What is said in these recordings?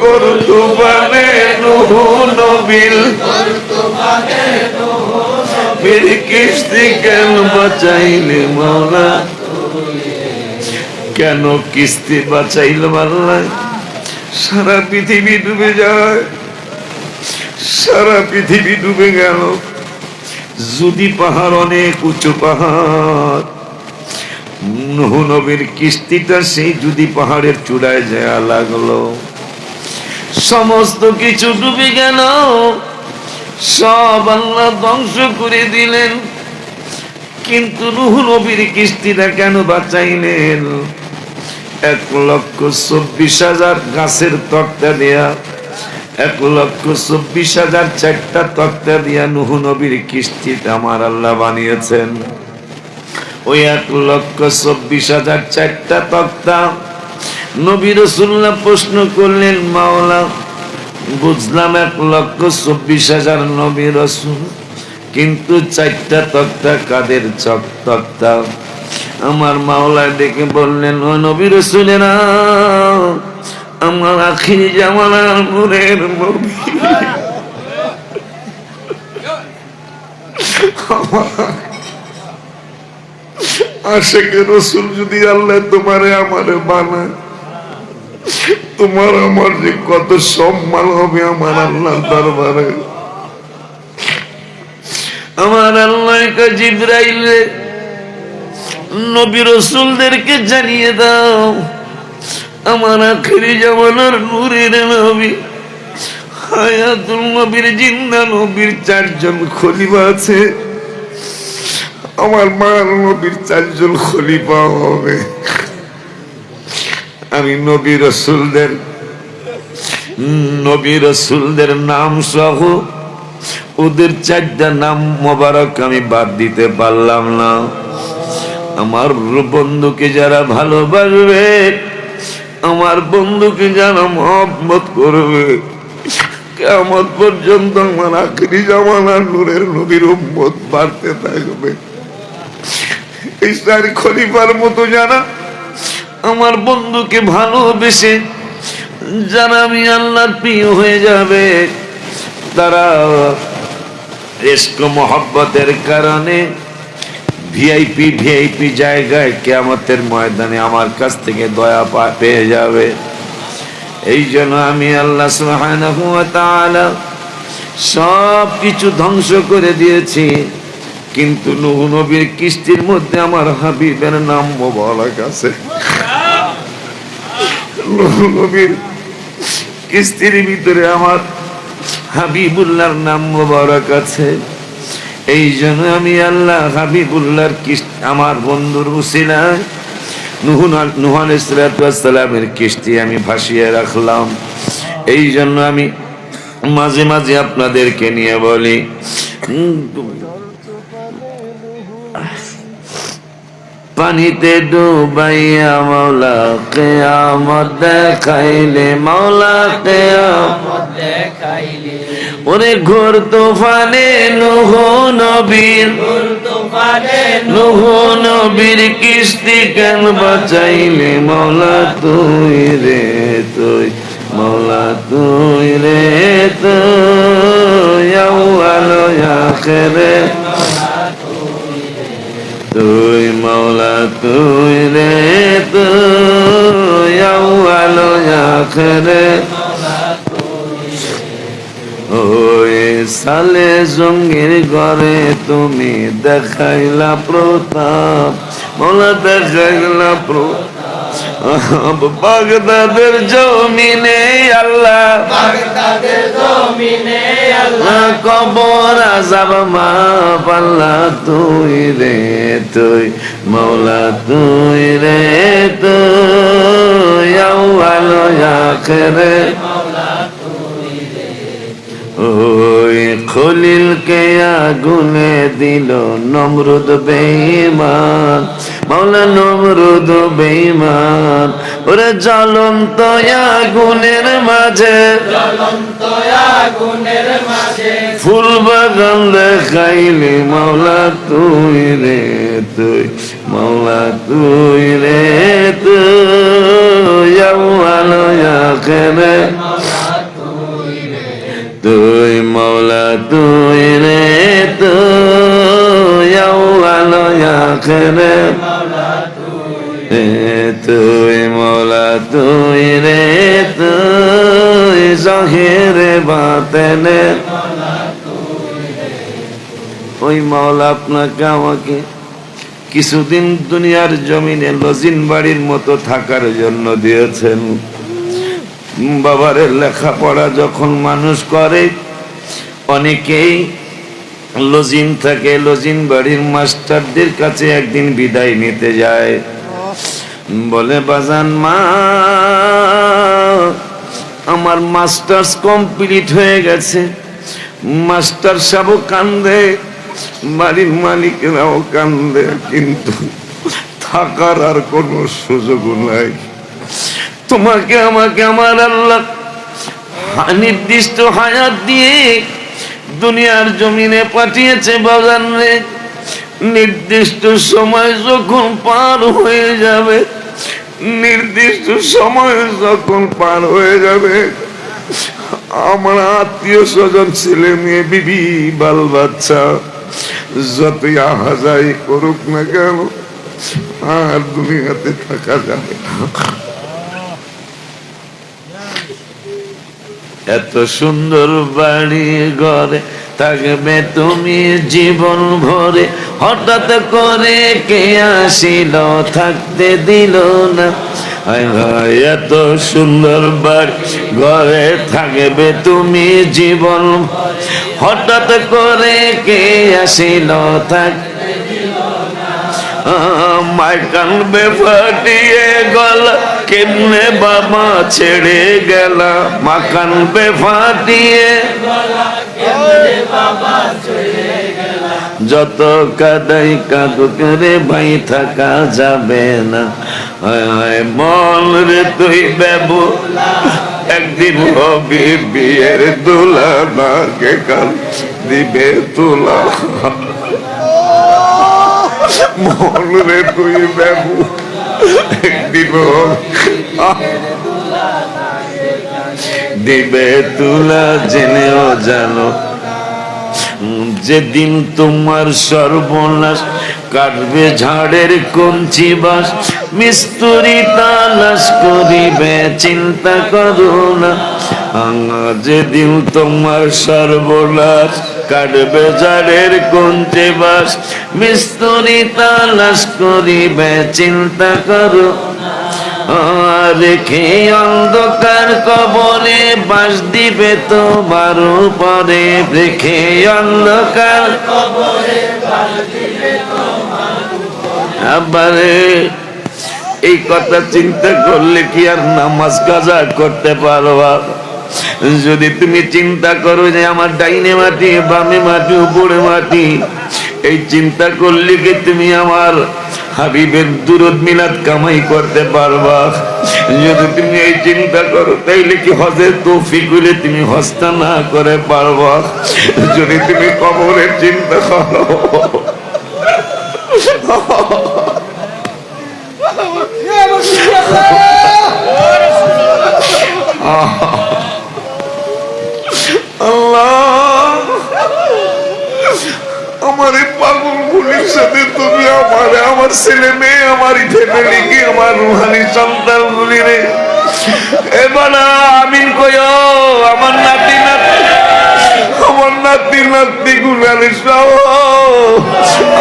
গোর তুফানে নুহ বীর কিস্তি কেন বাঁচাইলে মাওলা? কেন কিস্তি বাঁচাইল মাল্লা সারা পৃথিবী ডুবে যায়। সারা পৃথিবী ডুবে গেল। যদি পাহাড় অনেক উঁচু পাহাড়, নুহ নবীর কিস্তিটা সেই যদি পাহাড়ের চূড়ায় যায় লাগল। সমস্ত কিছু ডুবে গেল। সব আল্লাহ ধ্বংস করে দিলেন। কিন্তু নুহ নবীর কিস্তিটা কেন বাঁচাইলেন? এক লক্ষ চব্বিশ হাজার গাছের তক্তা দেয়া, এক লক্ষ চব্বিশ হাজার চারটা তক্তা দিয়া নুহ নবীর কিস্তিটা আমার আল্লাহ বানিয়েছেন। ওই এক লক্ষ চব্বিশ হাজার চারটা তক্তা নবী রসুল্লাহ প্রশ্ন করলেন, মাওলা, বুঝলাম এক লক্ষ চব্বিশ হাজার নবী রসুল, কিন্তু চারটা তক্তা কাদের চক তক্তা? আমার মাওলা ডেকে বললেন, ও নবী রসুলেরা, আমার আখির জামানার নূরের নবী। আশেকে রসুল যদি আল্লাহ তোমারে আমারে বানায় তোমার আমার যে কত সম্মান হবে আমার আল্লাহ দরবারে। আমার আল্লাহ জিব্রাইল নবী রসুলদেরকে জানিয়ে দাও, আমার আখেরি জামানার নূরের নবী, হায়াতুল নবীর জিন্দা নবীর চারজন খলিফা আছে। আমার মার নবীর চারজন খলিফা হবে। আমি নবী রসুলদের নবী রসুলদের নাম সহ ওদের চারটা নাম মোবারক আমি বাদ দিতে পারলাম না। আমার বন্ধুকে যারা ভালোবাসবে, আমার বন্ধুকে যারা মহব্বত করবে, কেমন পর্যন্ত আমার আখরি জামানার নূরের নবীর উম্মত বাড়তে থাকবে। চার খলিফার মতো যারা আমার বন্ধুকে ভালোবেসে যারা আমি আল্লাহর প্রিয় হয়ে যাবে। তারা রেস্ক মহব্বতের কারণে ভিআইপি ভিআইপি জায়গায় কেয়ামতের ময়দানে আমার কাছ থেকে দয়া পেয়ে যাবে। এই জন্য আমি আল্লাহ তাআলা সব কিছু ধ্বংস করে দিয়েছি। কিন্তু নবীর কিস্তির মধ্যে আমার হাবিবের নাম মোবারক আছে। নবীর কিস্তির ভিতরে আমার হাবিবুল্লাহর নাম মোবারক আছে। এই জন্য আমি আল্লাহ হাবিবুল্লাহর কিস্তি আমার বন্ধুর উসিলায় নুহান ইসলাতামের কিস্তি আমি ভাসিয়ে রাখলাম। এই জন্য আমি মাঝে মাঝে আপনাদেরকে নিয়ে বলি পানিতে ডুবাইয়া মাওলা কেয়ামত দেখাইলে মাওলা কেয়ামত দেখাইলে। ওরে ঘোর তোফানে নুহ নবীর নুহ নবীর কিস্তি কেন বাঁচাইলে? মাওলা তুই রে তুই মাওলা তুই রে তুই, আউয়ালো আখেরে তুই মৌলা তুই রে, তুই আউয়ালো আখরে। ওই সালে জঙ্গির ঘরে তুমি দেখাইলা প্রতাপ মৌলা দেখাইলা প্রতাপ। বাগদাদের জমিনে আল্লাহ। বাগদাদের জমিনে আল্লাহ। কবর আজাব মা পাল্লা তুই রে তুই মৌলা তুই রে তুই আউয়ালো আখেরে। ওই খলিলকে আগুনে দিল নমরুদ বেঈমান। মাওলা নমরুদ বেঈমান। ওরে জ্বলন্ত আগুনের মাঝে। জ্বলন্ত আগুনের মাঝে। ফুল বাগান দেখাইলি মাওলা তুই রে তুই মাওলা তুই রে তুই আউয়ালো আখেরে। তুই মৌলা তুই রে তুই আউয়াল আখেরে। তুই মৌলা, তুই রে, তুই জাহিরে বাতেনে। ওই মাওলা আপনাকে, আমাকে কিছুদিন দুনিয়ার জমিনে লজিন বাড়ির মতো থাকার জন্য দিয়েছেন। বাবারের লেখাপড়া যখন মানুষ করে, অনেকেই লজিন থাকে, লজিন বাড়ির মাস্টারদের কাছে একদিন বিদায় নিতে যায়। বলে, বাজান মা, আমার মাস্টার্স কমপ্লিট হয়ে গেছে। মাস্টার সাহেবও কান্দে, বাড়ির মালিকেরাও কান্দে, কিন্তু থাকার আর কোনো সুযোগ নাই। তোমাকে, আমাকে, আমার আল্লাহ নির্দিষ্ট হায়াত দিয়ে দুনিয়ার জমিনে পাঠিয়েছে বাগান রে। নির্দিষ্ট সময় যখন পার হয়ে যাবে নির্দিষ্ট সময় যখন পার হয়ে যাবে, আমার আত্মীয় স্বজন ছেলে মেয়ে, বিবি, বাল বাচ্চা, যতই আহা যাই করুক না কেন, আর দুনিয়াতে থাকা যাবে এত সুন্দর বাড়ি ঘরে থাকবে তুমি জীবন ভরে। হঠাৎ করে কে আসিল, থাকতে দিল না। এত সুন্দর বাড়ি, ঘরে থাকবে তুমি জীবন হঠাৎ করে কে আসিল থাক মায় কানবে ফাটিয়ে গলা, কেমনে বাবা ছেড়ে গেল। মা কানবে ফাটিয়ে যত কাদাই কাঁদুক রে ভাই থাকা যাবে না। হায় মন রে তুই বেবু, একদিন হবি বিয়ের দুলা নাকে কাল দিবে তুলা। মন রে তুই বেবু, একদিন দিবে তুলা, জেনেও জানো যেদিন তোমার সর্বনাশ কাটবে ঝাড়ের কঞ্চি বাস মিস্তুরি তালাশ করিবে, চিন্তা করো না। যেদিন তোমার সর্বনাশ কাটবে ঝাড়ের কঞ্চি বাস মিস্তুরি তালাশ করিবে, চিন্তা করো রেখে অন্ধকার কবরে বাস দিবে তো বারো পরে রেখে অন্ধকার আবারে এই কথা চিন্তা করলে কি আর নামাজ কাজা করতে পারবা? যদি তুমি চিন্তা করো যে আমার ডাইনে মাটি, বামে মাটি, উপরে মাটি, এই চিন্তা করলে কি তুমি আমার হাবিবের দুরুদ মিলাদ কামাই করতে পারবা। যদি তুমি এই চিন্তা করো, তাইলে কি হজের তৌফিক হইলে তুমি হস্তা না করে পারবা? যদি তুমি কবরের চিন্তা করো। আল্লাহ, আমার পাগল গুলির সাথে আমার আমার ছেলে মেয়ে, আমার ফ্যামিলি কি আমার রুহানি সন্তান গুলি রে। এবার আমিন কয় আমার নাতি নাতি, আমার নাতি নাতি গুলার সহ,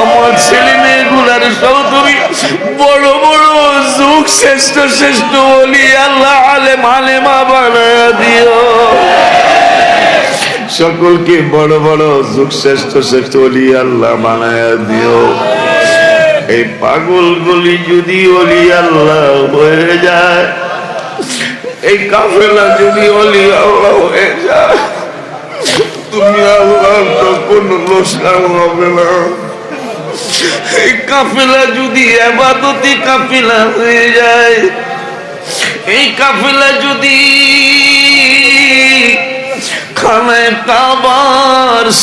আমার ছেলে মেয়ে গুলার সহ তুমি বড় বড় যুগ শ্রেষ্ঠ শ্রেষ্ঠ বলি আল্লাহ আলে মালে মা বানায় দিও। সকলকে বড় বড় যুগ শ্রেষ্ঠ শ্রেষ্ঠ অলি আল্লাহ বানায় দিও। এই পাগল গুলি যদি অলি আল্লাহ হয়ে যায়, এই কাফেলা যদি অলি আল্লাহ হয়ে যায়, তুমি আল্লাহ তো কোন লোসকাম হবে না। এই কাফেলা যদি এবাদতি কাফেলা হয়ে যায়, এই কাফেলা যদি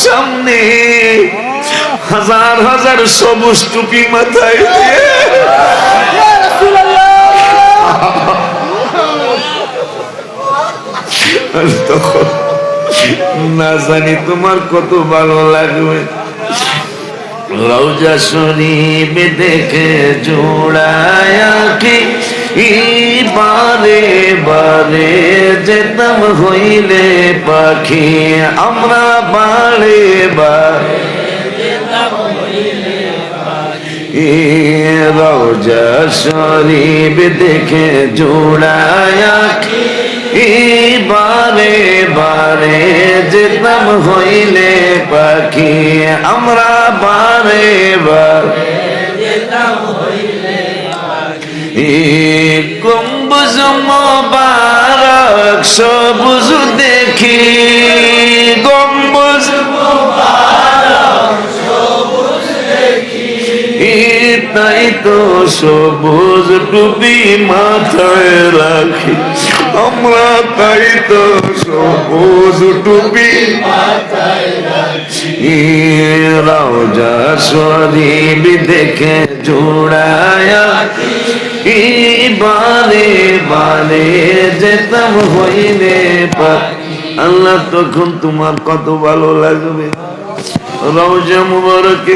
সামনে হাজার হাজার সবুজ টুপি না জানি তোমার কত ভালো লাগবে। রৌজা শরীফ দেখে জোড়ায়া কি বারে বারে যেতাম হইলে পাখি, আমরা বারে বারে রৌজা শরীফ দেখে জোড়ায়া বারে বারে যেতাম হইলে পাখি, আমরা বারে বারে গম্বুজ মোবারক সবুজ দেখি গম্বুজ তাই তো সবুজ টুপি মাথায় রাখি আমরা তাই তো সবুজ টুপি রাজা শরীফ দেখে জোড়ায়া বারে বারে যেতাম হইলে আল্লাহ তখন তোমার কত ভালো লাগবে। রওজা মুবারকে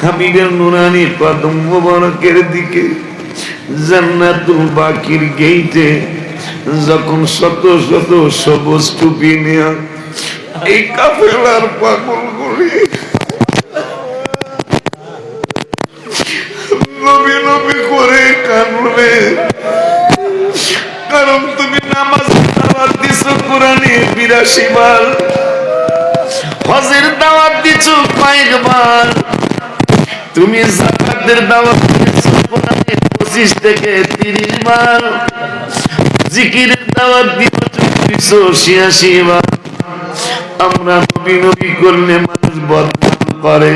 হাবিবের নুরানি কদম মুবারকের দিকে, জান্নাতুল বাকির গেইটে যখন শত শত সবুজ টুপি নেয়া, এই কাফেলার পাগল গুলি নবী নবী করে কানবে। কারণ তুমি নামাজ দাওয়াত দিছো কোরআনে বিরাশি বার। হজের দাওয়াত দিছো কয়েকবার তুমি জাকাতের দাওয়াত দিছো কোরআনে পঁচিশ থেকে তিরিশ বার। জিকিরের দাওয়াত দিছো ছিয়াশি বার। আমরা নবী নবী করলে মানুষ বদনাম করে।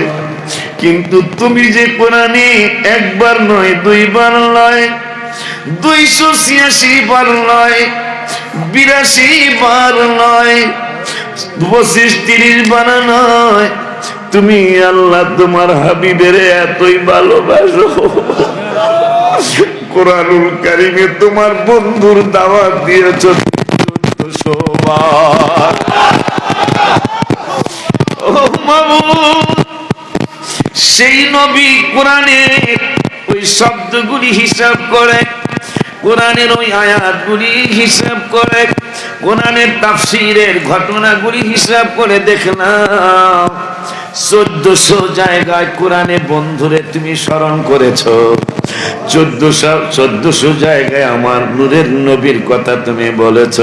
কিন্তু তুমি যে কোরআনে একবার নয়, দুইবার নয়, দুইশো ছিয়াশি বার নয়, বিরাশি বার নয়, পঁচিশ তিরিশ বার নয়, তুমি আল্লাহ তোমার হাবিবের এতই ভালোবাসো। কোরআনুল কারিমে তোমার বন্ধুর দাওয়াত দিয়েছ চোদ্দশো বার ও মাবুদ সেই নবী কোরআনে ওই শব্দগুলি হিসাব করে, কোরআনের ওই আয়াতগুলি হিসাব করে, কোরআনের তাফসিরের ঘটনাগুলি হিসাব করে দেখলাম। চোদ্দশো জায়গায় কোরআনে বন্ধুরে তুমি স্মরণ করেছ। চোদ্দশো জায়গায় আমার নূরের নবীর কথা তুমি বলেছ।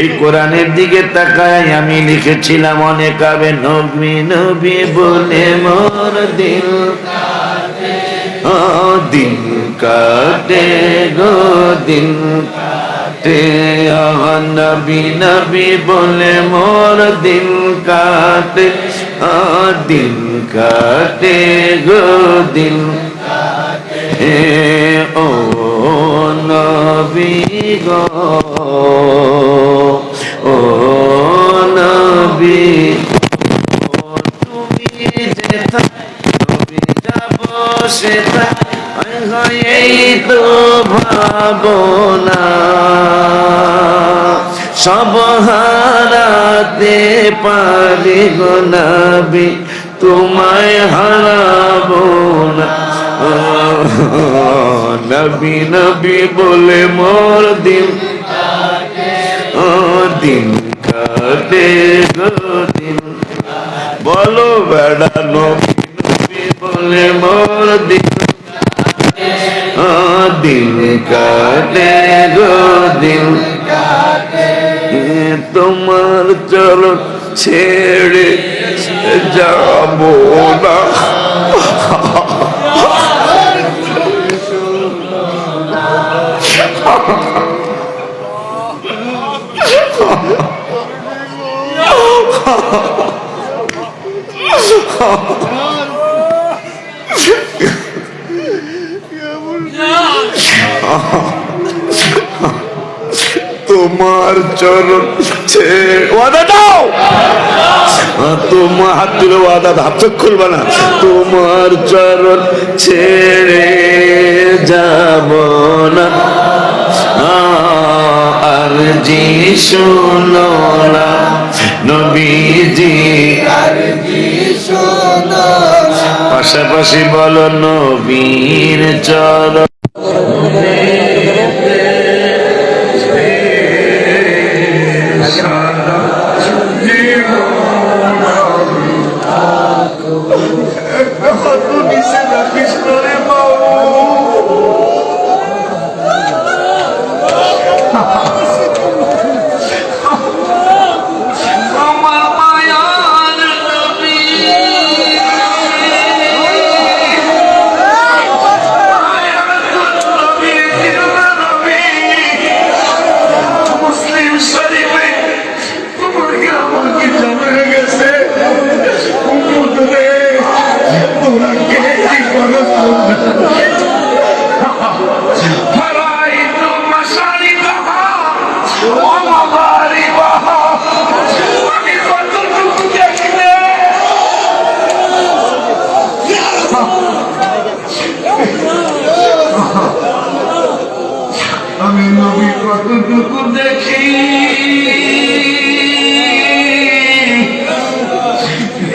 এই কোরআনের দিকে তাকায় আমি লিখেছিলাম, অনেক আবে নবী নবী বলে মোর দিল দিন কাটে গো দিন কাটে নবী নবী বলে মোর দিন কাটে আহ, দিন কাটে গো দিন হে ও নবী গো ও নবী ও তুমি যেথা নবী যাব সেথা এই তো ভাবনা সব হারাতে পারি গো নবী, তোমায় হারাবো না। নবী নবী বলে মোর দিন ও দিন কাটে গো দিন। বলো বেড়া, নবী নবী বলে মোর দিন ও দিন কাটে চরণ ছেড়ে যাব না। তোমার চরণ ছেড়ে ওয়াদা দাও! তোমার হাত তুলে ওয়াদা হাত চোখ খুলবা না তোমার চরণ ছেড়ে যাব না। আর জি শুনো না নবীজি। পাশাপাশি বলো নবীর চরণ নবী কতটুকু দেখি।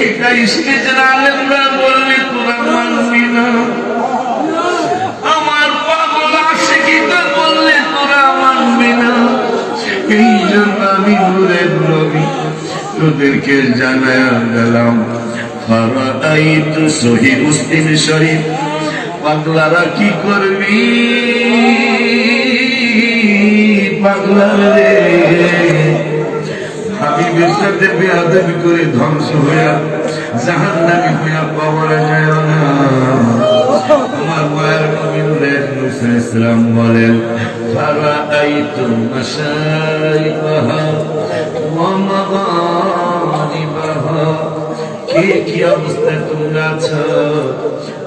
এটা স্টেজের আলেমরা বললে, তোরা মানবি না। আমার পাগল কিটা বললে, তোরা মানবি না। এই জন্য আমি নূরের নবী, তোদেরকে জানায় গেলাম। ফারাইত সহি মুসলিম শরীফ, পাগলারা কি করবি? পাগলার রে ধ্বংস হইয়া জাহান্নামী হইয়া কবরে যায় না আমার মায়ের নবী নূর ইসলাম বলেন ফারাআইতু মাশারিকাহা ওয়া মাগারিবাহা কে অবস্থায় তোমরা আছো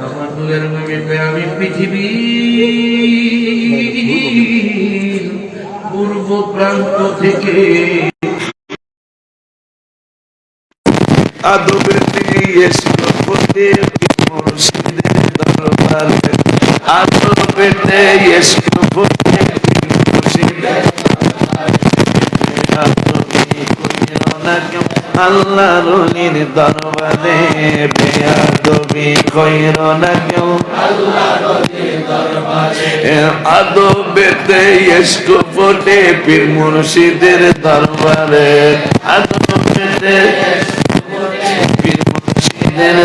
আমার নূরের নবীতে আমি পৃথিবীর প্রান্ত থেকে। আদবের এসে মুর্শিদের দরবারে। আদবেতে এসে মুর্শিদের আল্লাহ রুলির দরবারে বেয়াদবি কইর না কেউ। আদবেতে এসকো ফোটে পীর মুর্শিদের দরবারে। আদবেতে পীর মুর্শিদের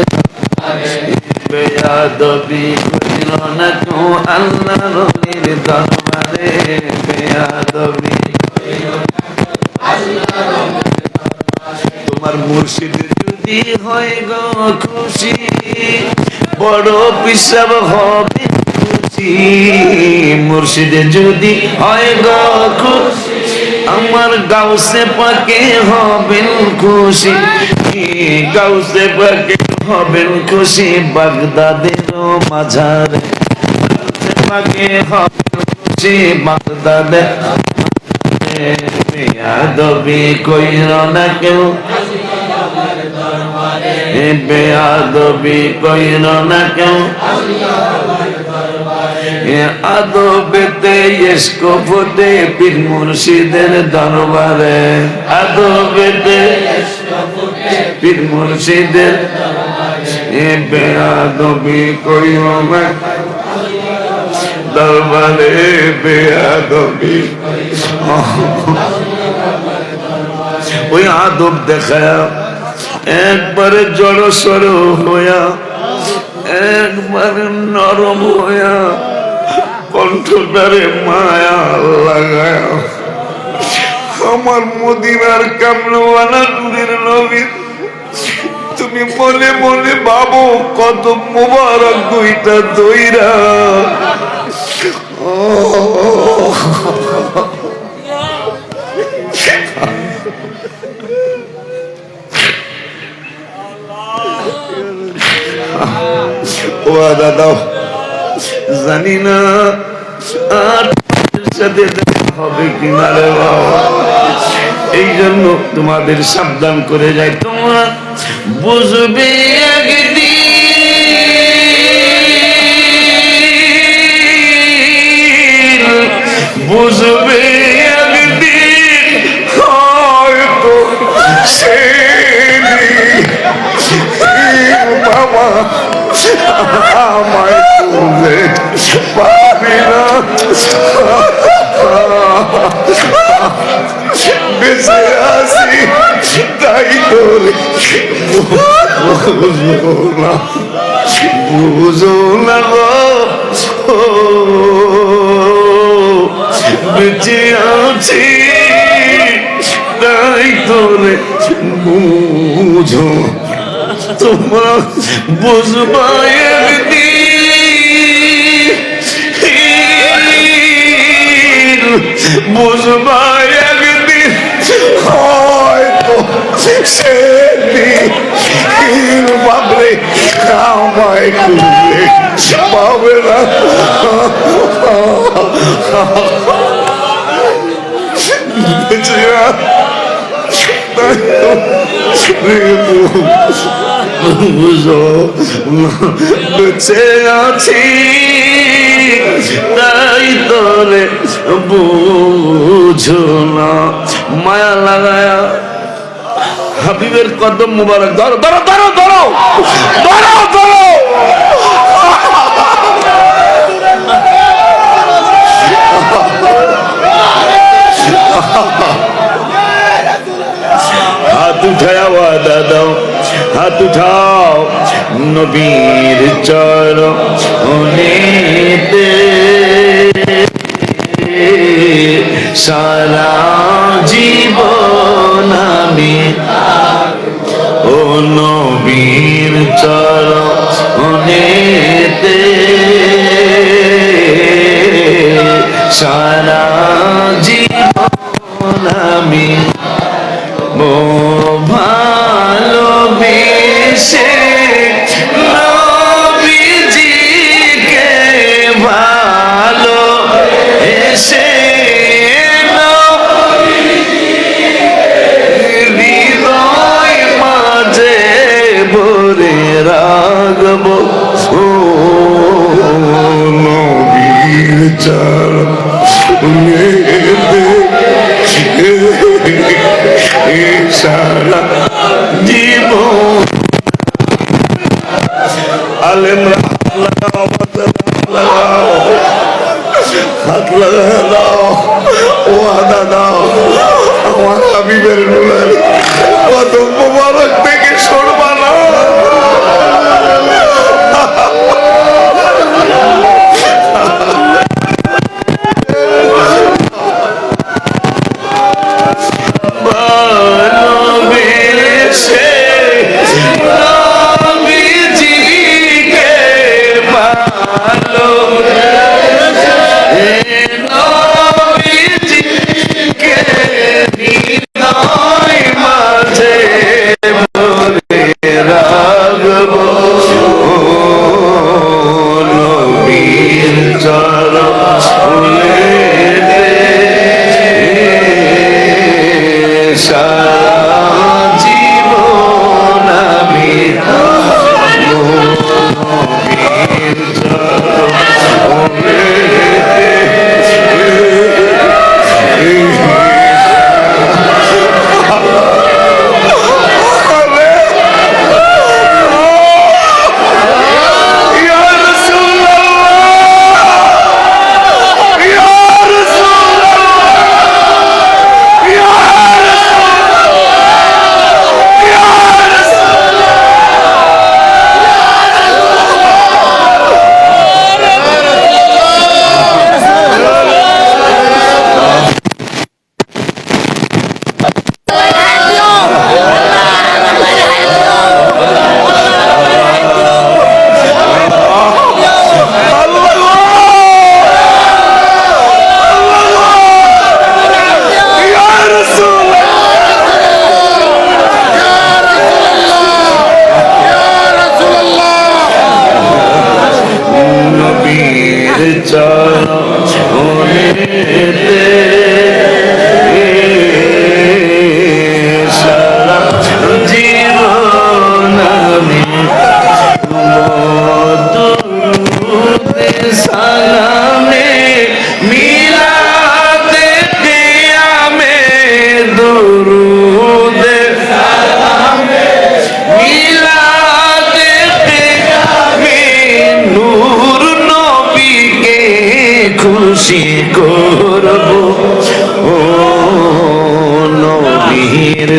বেয়াদবি কইর না কেউ আল্লাহ রুলির দরবারে। বেয়াদবি তোমার মুর্শিদ যদি হয় গো খুশি, বড় পিসাব হবে খুশি। মুর্শিদে যদি হয় গো খুশি, আমার গাউসে পাকে হবেন খুশি। গাউসে পাকে হবেন খুশি, বাগদাদের মাঝারে। পাকে হবেন খুশি, বাগদাদের বেয়াদবি কইর না কেউ। বেয়াদবি কইর না কেউ। আদবেতে এসকো ফোটে পীর মুর্শিদের দরবারে। আদবেতে পীর মুর্শিদের বেয়াদবি কইর না। দরবারে বেয়াদবি ওই আদব দেখায়া একবারে জড় সড় হইয়া, একবারে নরম হইয়া কণ্ঠটারে মায়া লাগায়া। আমার মদিনার কামরওয়ালা নূরের নবী, তুমি মনে মনে ভাবো কত মোবারক দুইটা দইরা। ও দাদা জানি না আর সাথে হবে কিনা রে বাবা। এই জন্য তোমাদের সাবধান করে যাই। তোমার বুঝবে বুঝবে একদিন হয়তো সে বাবা, আমায় পাবি না বেঁচে আছি তাই তোরে বুঝো না বুঝো না বেঁচে আছি তাই তোরে বুঝো তোমরা বুঝবা একদিন বুঝবা একদিন হয়তো সেদিন বাবরে আমায় খুঁজে পাবে না বেঁচে বুঝো বেঁচে আছি তাই তোরে বুঝো না। মায়া লাগায়া হাবিবের কদম মুবারক ধরো ধরো ধরো ধরো ধরো ধরো। হাত উঠায়া ওয়াদা দাও। হাত উঠাও নবীর চর অনেতে। সারা জীবন আমি ও নবীর চর অনেতে। সারা হাত দাও ও আদা দাও আমার হাবিবের নুলার কত মোবারক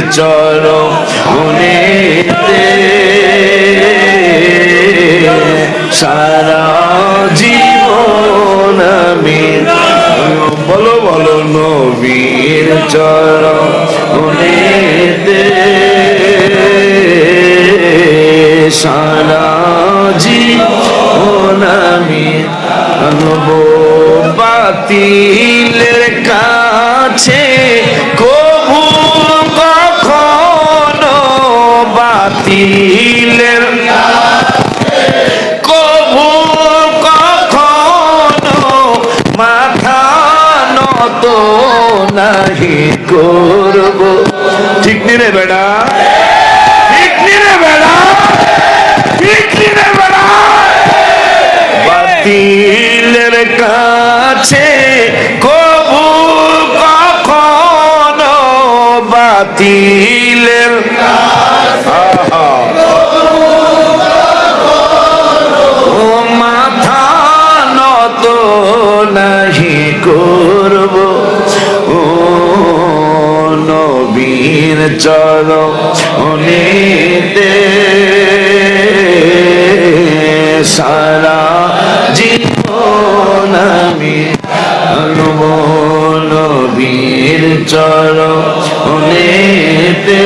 নবীর চরণেতে সারা জীবন আমি বলো বলো নবীর চরণেতে সারা জীবন আমি বাতিলের কাছে কবু বাতিলের কবু কখনো মাথা নত নাহি করব। ঠিক নি বেড়া? ঠিক নি বেড়া? ঠিক নি রে কাছে কবু কখনো বাতিলের আহা। চর অনেতে সারা জীবন আমি আনব বীর চর অনেতে